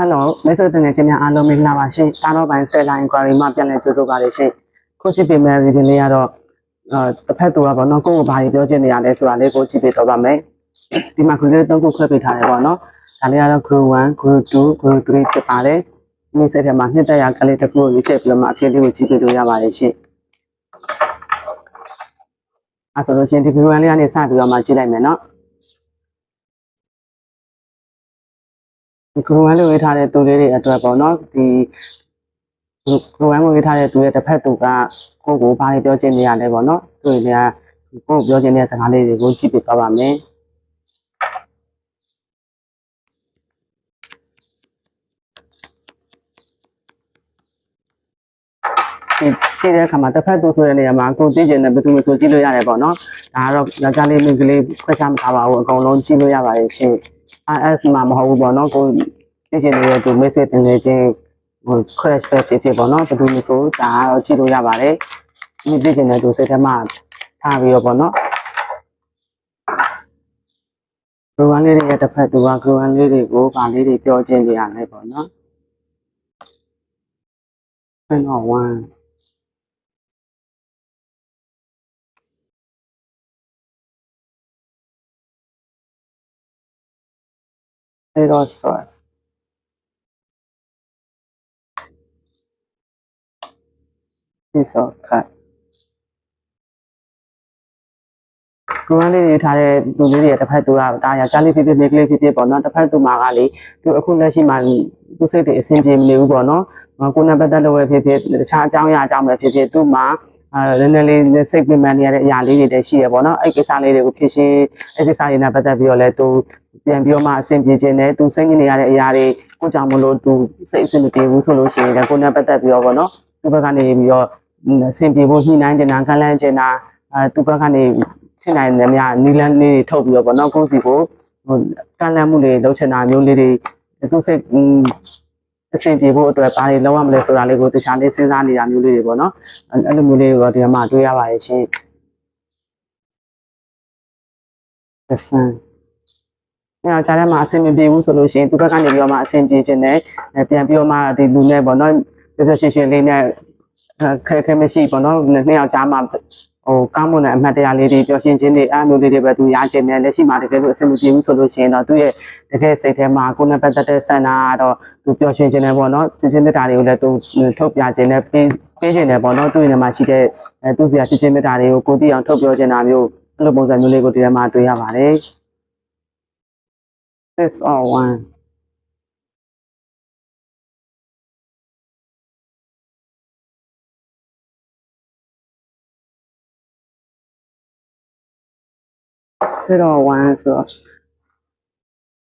ဟယ်လိုမိတ်ဆွေတင်ငယ်ချင်းများအားလုံးမင်္ဂလာပါရှင်တာတော့ပိုင်းဆက်လိုင်း inquiry မှာပြန်လည်ကြိုဆိုပါရရှင်ခုကြည့်ပေးမယ့် video လေးကတော့အဲတစ်ဖက်သူကပေါ့နော်ကိုယ့်ကိုဘာတွေပြောချင်နေရလဲဆိုတာလေးကိုကြည့်ပေးတော့ပါမယ်ဒီမှာ group လေးသုံးခုခွဲပေးထားတယ်ပေါ့နော်ဒါလေးကတော့ group 1 group 2 group 3ဖြစ်ပါတယ်ဒီဆက်ထဲမှာနှစ်သက်ရကလေးတစ်ခုကိုရွေးချယ်ပြီးတော့မှအဖြစ်လေးကိုကြည့်ပေးလို့ရပါတယ်ရှင်အဲဆိုလို့ရှိရင်ဒီ group 1လေးကနေစပြီးတော့မှကြည့်လိုက်မယ်နော် ဒီကရိုဝမ်လေးဝေးထားတဲ့သူလေးတွေအတွက်ပေါ့နော်ဒီကရိုဝမ်ကိုဝေးထားတဲ့သူရဲ့တစ်ဖက်သူကကိုယ့်ကိုဘာတွေပြောချင်နေရလဲပေါ့နော်သူတွေကကိုယ့်ကိုပြောချင်တဲ့စကားလေးတွေကိုကြည့်ပြသွားပါမယ်ဒီရှိတဲ့အခါမှာတစ်ဖက်သူဆိုတဲ့နေရာမှာကိုသိချင်တဲ့ဘယ်သူမှဆိုကြည့်လို့ရတယ်ပေါ့နော်ဒါကတော့ယောက်ျားလေးမိန်းကလေးခွဲခြားမထားပါဘူးအကုန်လုံးကြည့်လို့ရပါတယ်ရှင် IS မှာမဟုတ်ဘူးပေါ့နော်ကိုအရှင်တွေရဲ့သူမိတ်ဆွေတင်နေချင်းဟို crash ပဲဖြစ်ဖြစ်ပေါ့နော်ဘယ်သူမျိုးဆိုဒါတော့ကြည့်လို့ရပါတယ်ဒီပြင်ချင်တဲ့သူစိတ်ထဲမှာထားပြီးတော့ပေါ့နော်ဂရူဝမ်လေးတွေရဲ့တစ်ဖက်သူကဂရူဝမ်လေးတွေကိုဗာလေးတွေပြောချင်းနေရလဲပေါ့နော်ဘယ်တော့1 little sauce. Piece of cut. ဒီမလေးတွေထားတဲ့လူလေးတွေတစ်ဖက်သူကဒါရကြားလေးဖြစ်ဖြစ်မိကလေးဖြစ်ဖြစ်ပေါ့နော်တစ်ဖက်သူမှာကလေသူအခုလက်ရှိမှာသူစိတ်တွေအဆင်ပြေမနေဘူးပေါ့နော်ကိုယ်နဲ့ပတ်သက်လို့ပဲဖြစ်ဖြစ်တခြားအကြောင်းအရာအကြောင်းပဲဖြစ်ဖြစ်သူ့မှာ အဲနည်းနည်းလေးစိတ်ပင်ပန်းနေရတဲ့အရာလေးတွေတည်းရှိရပေါ့နော်အဲ့ကိစ္စလေးတွေကိုဖြစ်ရှင်းအဲ့ကိစ္စတွေနဲ့ပတ်သက်ပြီးတော့လဲသူပြန်ပြီးတော့မှအဆင်ပြေခြင်းနဲ့သူစိတ်ညစ်နေရတဲ့အရာတွေကိုကြောင့်မလို့သူစိတ်အဆင်မပြေဘူးဆိုလို့ရှိရင်လည်းကိုယ်နဲ့ပတ်သက်ပြီးတော့ပေါ့နော်သူ့ဘက်ကနေပြီးတော့အဆင်ပြေဖို့ညှိနှိုင်းတင်တာကန့်လန့်တင်တာအဲသူ့ဘက်ကနေဖြစ်နိုင်တယ်များနီလန်းလေးတွေထုတ်ပြီးတော့ပေါ့နော်ကိုယ့်စီကိုဟိုကန့်လန့်မှုတွေလုပ်ချင်တာမျိုးလေးတွေသူစိတ် အဆင်ပြေဖို့အတွက်ဘာတွေလုပ်ရမလဲဆိုတာလေးကိုတခြားလေးစဉ်းစားနေတာမျိုးလေးတွေပေါ့နော်အဲ့လိုမျိုးလေးကိုဒီမှာတွေ့ရပါတယ်ရှင်သစံအဲအားကြားထဲမှာအဆင်မပြေဘူးဆိုလို့ရှိရင်သူဘက်ကနေပြီးတော့မှအဆင်ပြေခြင်းနဲ့ပြန်ပြီးတော့မှဒီလူနဲ့ပေါ့နော်ပြပြရှင်းရှင်းလေးနဲ့ခဲခဲမရှိပေါ့နော်နှစ်ယောက်ကြားမှာ ဟိုကောင်းမွန်တဲ့အမှတ်တရလေးတွေပျော်ရွှင်ခြင်းတွေအားမျိုးလေးတွေပဲသူရခြင်းနဲ့လက်ရှိမှာတကယ်လို့အဆင်မပြေဘူးဆိုလို့ရှိရင်တော့သူ့ရဲ့တကယ်စိတ်ထဲမှာကိုယ်နဲ့ပတ်သက်တဲ့ဆန္ဒကတော့သူပျော်ရွှင်ခြင်းနဲ့ပေါ့နော်ချစ်ချင်းမေတ္တာတွေကိုလည်းသူထုတ်ပြခြင်းနဲ့ပေးပေးခြင်းနဲ့ပေါ့နော်သူ့ရဲ့မှာရှိတဲ့အဲသူ့စီကချစ်ချင်းမေတ္တာတွေကိုကိုတည်အောင်ထုတ်ပြောခြင်းတာမျိုးအဲ့လိုပုံစံမျိုးလေးကိုဒီထဲမှာတွေ့ရပါတယ် this all one ဆိုတော့ဝမ်းဆိုတော့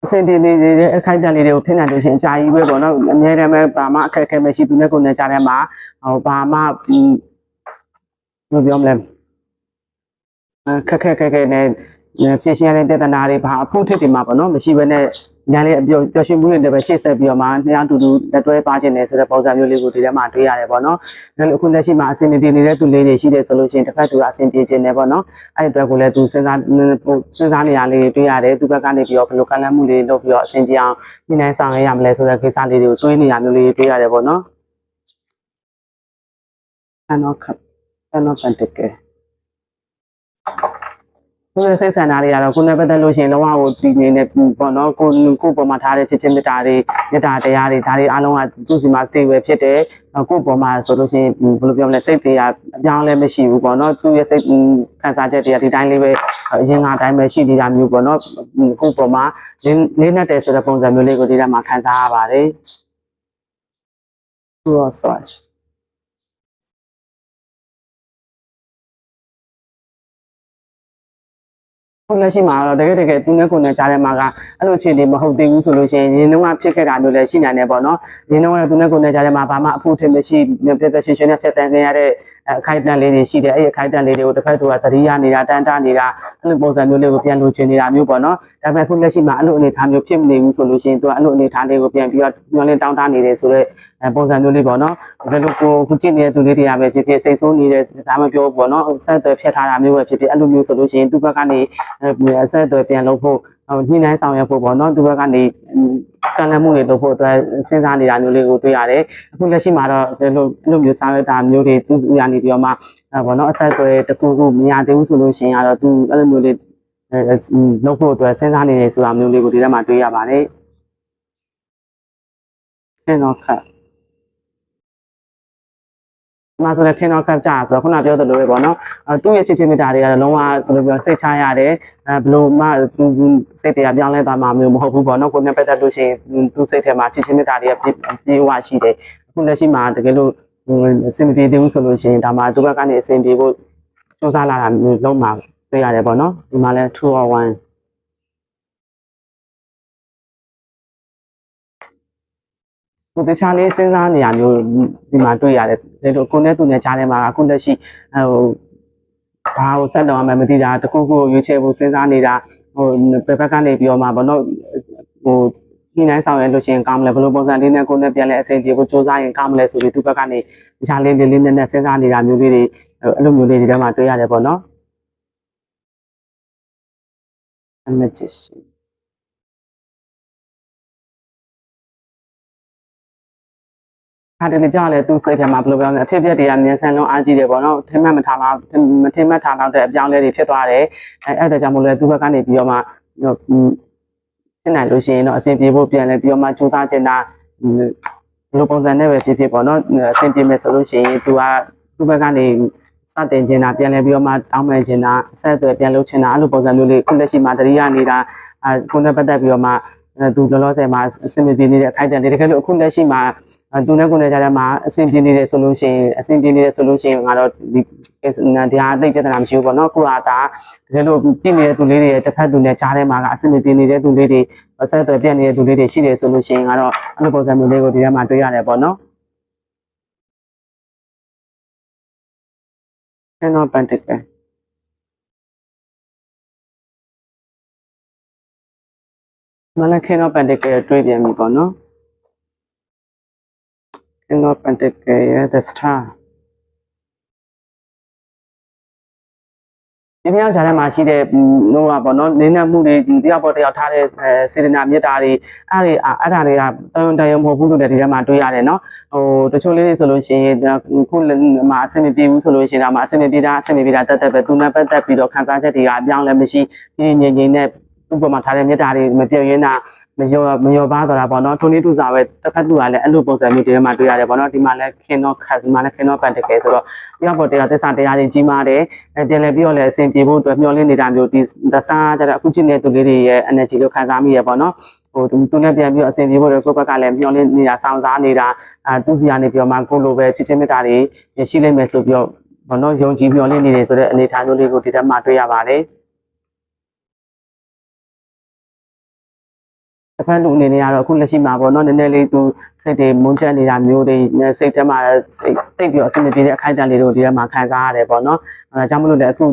အစင်ဒီလေးတွေအခိုက်အတန့်လေးတွေကိုဖြစ်နေလို့ရှိရင်အကြာကြီးပဲပေါ့နော်အများတမ်းပဲဘာမှအခက်အခဲမရှိဘူးနဲ့ကိုယ်နဲ့ကြားထဲမှာဟိုဘာမှဘယ်လိုပြောမလဲအခက်ခက်ခက်ခဲနဲ့ ဖြည့်ရှင်းရတဲ့တဏှာတွေဘာအဖို့ထစ်တွေမှာပေါ့နော်မရှိဘဲနဲ့ညာလေးအပြောပျော်ရွှင်မှုတွေလည်းပဲရှေ့ဆက်ပြီးတော့မှနှစ်ယောက်တူတူလက်တွဲသွားခြင်းနဲ့ဆိုတဲ့ပုံစံမျိုးလေးကိုဒီထဲမှာတွေ့ရတယ်ပေါ့နော်။ဒါလို့အခုလက်ရှိမှာအဆင်ပြေနေတဲ့သူလေးတွေရှိတယ်ဆိုလို့ရှိရင်တစ်ဖက်သူကအဆင်ပြေခြင်းနဲ့ပေါ့နော်။အဲ့ဒီအတွက်ကိုလည်းသူစဉ်းစားစဉ်းစားနေရလေးတွေတွေ့ရတယ်။သူဘက်ကနေပြီးတော့ဘယ်လိုကန့်လန့်မှုတွေလုပ်ပြီးတော့အဆင်ပြေအောင်ညှိနှိုင်းဆောင်ရွက်ရမလဲဆိုတဲ့ကိစ္စလေးတွေကိုတွေးနေရမျိုးလေးတွေ့ရတယ်ပေါ့နော်။အနော်ခပ်အနော်ပန်တကယ် ကိုယ်ရဲ့စိတ်ဆန္ဒတွေကတော့ကိုယ်နဲ့ပတ်သက်လို့ရှိရင်လုံးဝကိုတည်နေနေပေါ့နော်ကိုကိုပေါ်မှာထားတဲ့ချစ်ချင်းမေတ္တာတွေမေတ္တာတရားတွေဒါတွေအားလုံးကသူ့စီမှာ stay ပဲဖြစ်တယ်ကိုပေါ်မှာဆိုလို့ရှိရင်ဘယ်လိုပြောမလဲစိတ်တွေကအပြောင်းလဲမရှိဘူးပေါ့နော်သူ့ရဲ့စိတ်ခံစားချက်တွေကဒီတိုင်းလေးပဲအရင်ကအတိုင်းပဲရှိနေတာမျိုးပေါ့နော်ကိုပေါ်မှာလေးနဲ့တယ်ဆိုတဲ့ပုံစံမျိုးလေးကိုဒီထဲမှာခံစားရပါတယ်သူ ခုလက်ရှိမှာတော့တကယ်တကယ်သူနဲ့ကိုယ်နဲ့ကြားထဲမှာကအဲ့လိုအခြေအနေမဟုတ်သေးဘူးဆိုလို့ရှိရင်ရင်းနှုန်းကဖြစ်ခဲ့တာမျိုးလည်းရှိနိုင်တယ်ပေါ့နော်ရင်းနှုန်းကသူနဲ့ကိုယ်နဲ့ကြားထဲမှာဘာမှအဖို့ထင်မရှိပြပြရှင်းရှင်းနဲ့ဖြတ်တန်းခဲ့ရတဲ့ အခိုက်အတန့်လေးတွေရှိတယ်အဲ့ဒီအခိုက်အတန့်လေးတွေကိုတစ်ဖက်သူကသတိရနေတာတန်းတာနေတာအဲ့လိုပုံစံမျိုးလေးကိုပြန်လိုချင်နေတာမျိုးပေါ့နော်ဒါပေမဲ့ခုလက်ရှိမှာအဲ့လိုအနေအထားမျိုးဖြစ်မနေဘူးဆိုလို့ရှိရင်သူကအဲ့လိုအနေအထားလေးကိုပြန်ပြီးတော့ညှော်လင်းတောင်းတနေတယ်ဆိုတော့ပုံစံမျိုးလေးပေါ့နော်ဒါလို့ကိုခုကြည့်နေတဲ့သူလေးတွေကပဲဖြစ်ဖြစ်စိတ်ဆိုးနေတဲ့ဒါမှပြောပေါ့နော်ဆက်သွယ်ဖြတ်ထားတာမျိုးပဲဖြစ်ဖြစ်အဲ့လိုမျိုးဆိုလို့ရှိရင်သူ့ဘက်ကနေအဆက်အသွယ်ပြန်လုပ်ဖို့ဟိုညှိနှိုင်းဆောင်ရွက်ဖို့ပေါ့နော်သူဘက်ကနေကံလန့်မှုတွေလုပ်ဖို့အတွက်စဉ်းစားနေတာမျိုးလေးကိုတွေ့ရတယ်အခုလက်ရှိမှာတော့ဒီလိုဒီလိုမျိုးဆောင်ရွက်တာမျိုးတွေသူရနေပြီးတော့မှအဲပေါ့နော်အဆက်အသွယ်တစ်ခုခုမရသေးဘူးဆိုလို့ရှိရင်ကတော့သူအဲ့လိုမျိုးလေးအဲလုပ်ဖို့အတွက်စဉ်းစားနေတယ်ဆိုတာမျိုးလေးကိုဒီထဲမှာတွေ့ရပါတယ်ခင်းတော့ခတ် မဆိုလည်းခင်းတော့ခတ်ကြဆိုတော့ခုနပြောသလိုပဲပေါ့နော်အဲသူ့ရဲ့ချစ်ချင်းမြတ်တာတွေကတော့လုံးဝဘယ်လိုပြောစိတ်ချရတယ်အဲဘယ်လိုမှသူစိတ်တွေကပြောင်းလဲသွားမှာမျိုးမဟုတ်ဘူးပေါ့နော်ကိုယ်နဲ့ပတ်သက်လို့ရှိရင်သူစိတ်ထဲမှာချစ်ချင်းမြတ်တာတွေကပြေပြေဝရှိတယ်အခုလက်ရှိမှာတကယ်လို့အဆင်မပြေသေးဘူးဆိုလို့ရှိရင်ဒါမှသူဘက်ကနေအဆင်ပြေဖို့စူးစမ်းလာတာမျိုးလုံးမှာတွေ့ရတယ်ပေါ့နော်ဒီမှာလဲ2 or 1 ကိုတခြားလေးစဉ်းစားနေရမျိုးဒီမှာတွေ့ရတယ်ဒါလို့ကိုနဲ့သူနဲ့ကြားထဲမှာအခုလက်ရှိဟိုဘာကိုဆက်တော့မှမသိတာတခုခုရွေးချယ်ဖို့စဉ်းစားနေတာဟိုဘယ်ဘက်ကနေပြီးတော့မှဘောနော်ဟိုဒီနိုင်ဆောင်ရလို့ရှိရင်ကောင်းမလဲဘယ်လိုပုံစံလေးနဲ့ကိုနဲ့ပြန်လဲအဆင်ပြေဖို့စ조사ရင်ကောင်းမလဲဆိုပြီးသူဘက်ကနေတခြားလေးလေးလေးနဲ့နဲ့စဉ်းစားနေတာမျိုးလေးတွေအဲ့လိုမျိုးလေးတွေထဲမှာတွေ့ရတယ်ပေါ့နော်အမ ဟာတယ်ကြောက်လေသူစိတ်ထဲမှာဘယ်လိုပြောလဲအဖြစ်အပျက်တွေကမြန်ဆန်လုံးအားကြီးတယ်ပေါ့နော်ထင်မှတ်မထားတော့မထင်မှတ်ထားတော့တဲ့အပြောင်းလဲတွေဖြစ်သွားတယ်အဲအဲ့ဒါကြောင့်မလို့သူဘက်ကနေပြီးတော့မှဖြစ်နိုင်လို့ရှိရင်တော့အဆင်ပြေဖို့ပြန်လဲပြီးတော့မှစူးစမ်းချင်တာဘယ်လိုပုံစံနဲ့ပဲဖြစ်ဖြစ်ပေါ့နော်အဆင်ပြေမယ်ဆိုလို့ရှိရင်သူကသူဘက်ကနေစတင်ချင်တာပြန်လဲပြီးတော့မှတောင်းပန်ချင်တာအဆက်အသွယ်ပြန်လုပ်ချင်တာအဲ့လိုပုံစံမျိုးလေးခုလက်ရှိမှာတတိယနေတာအဲခုနဲ့ပတ်သက်ပြီးတော့မှသူလောလောဆယ်မှာအဆင်ပြေနေတဲ့အခိုက်အတန့်လေးတကယ်လို့အခုလက်ရှိမှာ သူနဲ့ကိုယ်နဲ့ကြားထဲမှာအဆင်ပြေနေတယ်ဆိုလို့ရှိရင်အဆင်ပြေနေတယ်ဆိုလို့ရှိရင်ငါတော့ဒီတရားအသိပြဿနာမရှိဘူးပေါ့နော်ခုကဒါတကယ်လို့ကြည့်နေတဲ့သူလေးတွေရဲ့တစ်ဖက်သူနဲ့ကြားထဲမှာကအဆင်ပြေနေတဲ့သူလေးတွေဆက်သွယ်ပြတ်နေတဲ့သူလေးတွေရှိတယ်ဆိုလို့ရှိရင်ငါတော့အဲ့လိုပုံစံမျိုးလေးကိုဒီထဲမှာတွေ့ရတယ်ပေါ့နော်ကျွန်တော်ပန်တက်ပဲမနက်ခင်းတော့ပန်တက်ကတွေ့ပြန်ပြီပေါ့နော် King of Pentacles ရဲ့ The Star ဒီမြောက်ဂျာထဲမှာရှိတဲ့ဟိုကပေါ့နော်နင်းနေမှုတွေတယောက်ပေါ်တယောက်ထားတဲ့စေတနာမေတ္တာတွေအဲ့ဒီအဲ့ဒါတွေကတန်တန်ရုံမဟုတ်ဘူးလို့လည်းဒီထဲမှာတွေ့ရတယ်နော်ဟိုတချို့လေးတွေဆိုလို့ရှိရင်ခုမှာအဆင်မပြေဘူးဆိုလို့ရှိရင်ဒါမှအဆင်မပြေတာအဆင်မပြေတာတက်တက်ပဲသူနဲ့ပတ်သက်ပြီးတော့ခံစားချက်တွေကအပြောင်းလဲမရှိဒီငြိမ်ငြိမ်နဲ့ သူ့ပေါ်မှာထားတဲ့မေတ္တာတွေမပြောင်းရင်းတာမရောမရောပါတော့တာပေါ့နော်ထိုနည်းတူစာပဲတစ်ဖက်သူကလည်းအဲ့လိုပုံစံမျိုးဒီထဲမှာတွေ့ရတယ်ပေါ့နော်ဒီမှာလည်းခင်တော့ခတ်ဒီမှာလည်းခင်တော့ပန်တကယ်ဆိုတော့တယောက်ပေါ်တရားသစ္စာတရားတွေကြီးမားတယ်အဲပြန်လဲပြီးတော့လည်းအဆင်ပြေဖို့အတွက်မျှော်လင့်နေတာမျိုးဒီ the star ကျတော့အခုချင်းတဲ့သူလေးတွေရဲ့ energy လို့ခံစားမိရပေါ့နော်ဟိုသူနဲ့ပြန်ပြီးတော့အဆင်ပြေဖို့တော့ကိုယ့်ဘက်ကလည်းမျှော်လင့်နေတာစောင့်စားနေတာအဲသူစီကနေပြီးတော့မှကိုလိုပဲချစ်ချင်းမေတ္တာတွေရှိလိမ့်မယ်ဆိုပြီးတော့ဘောနော်ယုံကြည်မျှော်လင့်နေတယ်ဆိုတဲ့အနေအထားမျိုးလေးကိုဒီထဲမှာတွေ့ရပါတယ် တစ်ဖက်လူအနေနဲ့ကတော့အခုလက်ရှိမှာပေါ့နော်နည်းနည်းလေးသူစိတ်တွေမွန်းချက်နေတာမျိုးတွေစိတ်ထဲမှာစိတ်တိတ်ပြီးတော့အဆင်မပြေတဲ့အခိုက်အတန့်လေးတို့ဒီထဲမှာခံစားရတယ်ပေါ့နော်အဲဒါကြောင့်မလို့လည်းအခု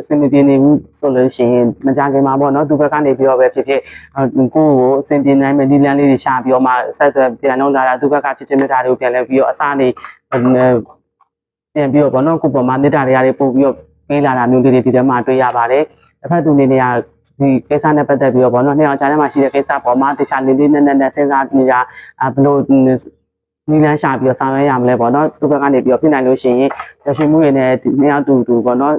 အဆင်မပြေနေဘူးဆိုလို့ရှိရင်မကြခင်မှာပေါ့နော်သူဘက်ကနေပြီးတော့ပဲဖြစ်ဖြစ်ကိုကိုကိုအဆင်ပြေနိုင်မဲ့ဒီလန်လေးတွေရှာပြီးတော့မှဆက်သွယ်ပြန်လုံးလာတာသူဘက်ကချစ်ချင်မြတ်တာတွေကိုပြန်လဲပြီးတော့အစားနေပြန်ပြီးတော့ပေါ့နော်ကိုပေါ်မှာမြတ်တာတွေပို့ပြီးတော့ပေးလာတာမျိုးလေးတွေဒီထဲမှာတွေ့ရပါတယ်တစ်ဖက်သူနေနေရ ဒီကိစ္စနဲ့ပတ်သက်ပြီးတော့ဘောနော်နှစ်ယောက်ကြားထဲမှာရှိတဲ့ကိစ္စပေါ်မှာတခြားလေးလေးနက်နက်နဲ့စဉ်းစားနေတာဘလို့နီလန်းရှာပြီးတော့ဆောင်ရွက်ရမလဲပေါ့နော်သူဘက်ကနေပြီးတော့ဖြစ်နိုင်လို့ရှိရင်ရရှိမှုတွေနဲ့နှစ်ယောက်တူတူပေါ့နော်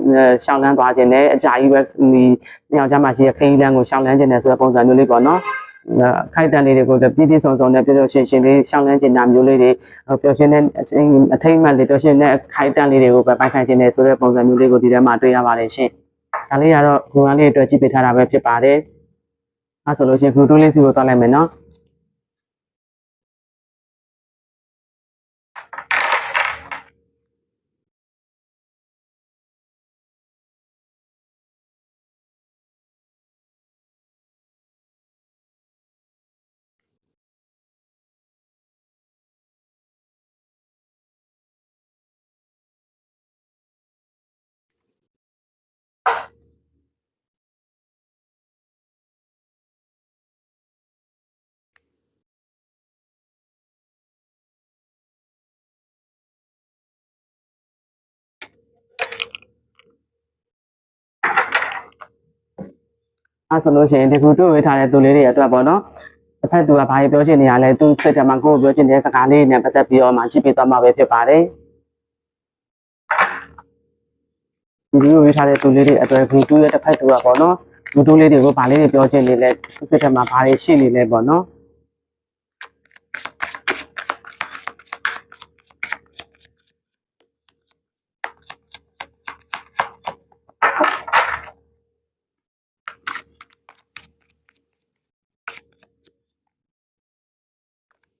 ရှောင်းလန်းသွားခြင်းနဲ့အကြာကြီးပဲဒီနှစ်ယောက်ကြားမှာရှိတဲ့ခရီးလန်းကိုရှောင်းလန်းခြင်းနဲ့ဆိုတဲ့ပုံစံမျိုးလေးပေါ့နော်ခိုက်တန်လေးတွေကိုပြည့်ပြည့်စုံစုံနဲ့ပြည့်စုံရှင်းရှင်းလေးရှောင်းလန်းကျင်တာမျိုးလေးတွေပျော်ရွှင်တဲ့အထိတ်မှတ်လေးပျော်ရွှင်တဲ့ခိုက်တန်လေးတွေကိုပဲပိုင်ဆိုင်ခြင်းနဲ့ဆိုတဲ့ပုံစံမျိုးလေးကိုဒီထဲမှာတွေ့ရပါတယ်ရှင် ဒါလေးကတော့ဂုဏ်အားလေးအတွက်ကြည့်ပေးထားတာပဲဖြစ်ပါတယ်အဲဆိုလို့ရှိရင်ဂရုတိုးလေးစီကိုသွားလိုက်မယ်နော် အဲဆိုလို့ရှိရင်ဒီခုတွေ့ဝေးထားတဲ့သူလေးတွေအတွက်ပေါ့နော်တစ်ဖက်သူကဘာပြောချင်နေရလဲသူစိတ်ထဲမှာကိုယ်ပြောချင်တဲ့စကားလေးနဲ့ပတ်သက်ပြီးတော့မှကြည့်ပေးသွားမှာပဲဖြစ်ပါတယ်ဒီလိုဝေးထားတဲ့သူလေးတွေအတွက်ဂူတူးရဲ့တစ်ဖက်သူကပေါ့နော်ဂူတူးလေးတွေကိုဘာလေးတွေပြောချင်နေလဲသူစိတ်ထဲမှာဘာတွေရှိနေလဲပေါ့နော်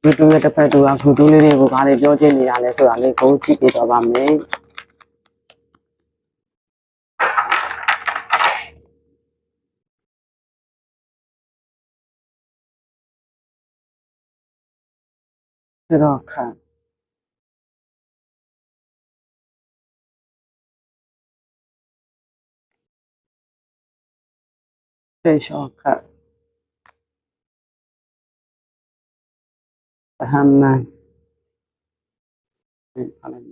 ဂူတူရဲ့တစ်ဖက်သူကဂူတူလေးတွေကိုဘာတွေပြောချင်နေရလဲဆိုတာလေးကိုကြည့်ပြတော့ပါမယ်ဒီတော့ခါဖေရှော့ခါ အဟမ်မန်ဒီအလန်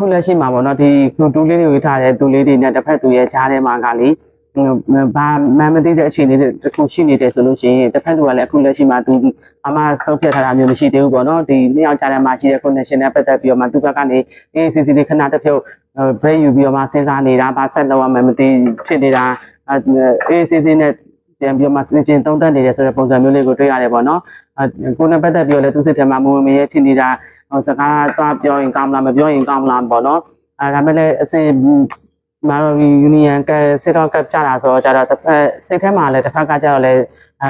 ခုလက်ရှိမှာပေါ့နော်ဒီဘလူးလေးတွေဝေးထားတဲ့သူလေးတွေနဲ့တစ်ဖက်သူရဲ့ကြားထဲမှာကလေဘာမှမသိတဲ့အခြေအနေတွေတစ်ခုရှိနေတယ်ဆိုလို့ရှိရင်တစ်ဖက်သူကလည်းအခုလက်ရှိမှာသူအမှဆုံးဖြတ်ထားတာမျိုးမရှိသေးဘူးပေါ့နော်ဒီနှစ်ယောက်ကြားထဲမှာရှိတဲ့ connection နဲ့ပတ်သက်ပြီးတော့မှသူဘက်ကနေအေးစီစီလေးခဏတစ်ဖြုတ် break ယူပြီးတော့မှစဉ်းစားနေတာဘာဆက်လုပ်ရမှမသိဖြစ်နေတာအေးစီစီနဲ့ ပြန်ပြီးတော့မှစဉ်းကျင်သုံးသပ်နေတယ်ဆိုတဲ့ပုံစံမျိုးလေးကိုတွေ့ရတယ်ပေါ့နော်ကိုယ်နဲ့ပတ်သက်ပြီးတော့လည်းသူစိတ်ထဲမှာမဝင်မရဲဖြစ်နေတာဟိုစကားသွားပြောရင်ကောင်းမလားမပြောရင်ကောင်းမလားပေါ့နော်အဲဒါမဲ့လည်းအစင်မာရီယူနီယံကစစ်တော့ကပ်ကြတာဆိုတော့ကြတော့တစ်ဖက်စိတ်ထဲမှာလည်းတစ်ဖက်ကကြတော့လည်းအဲ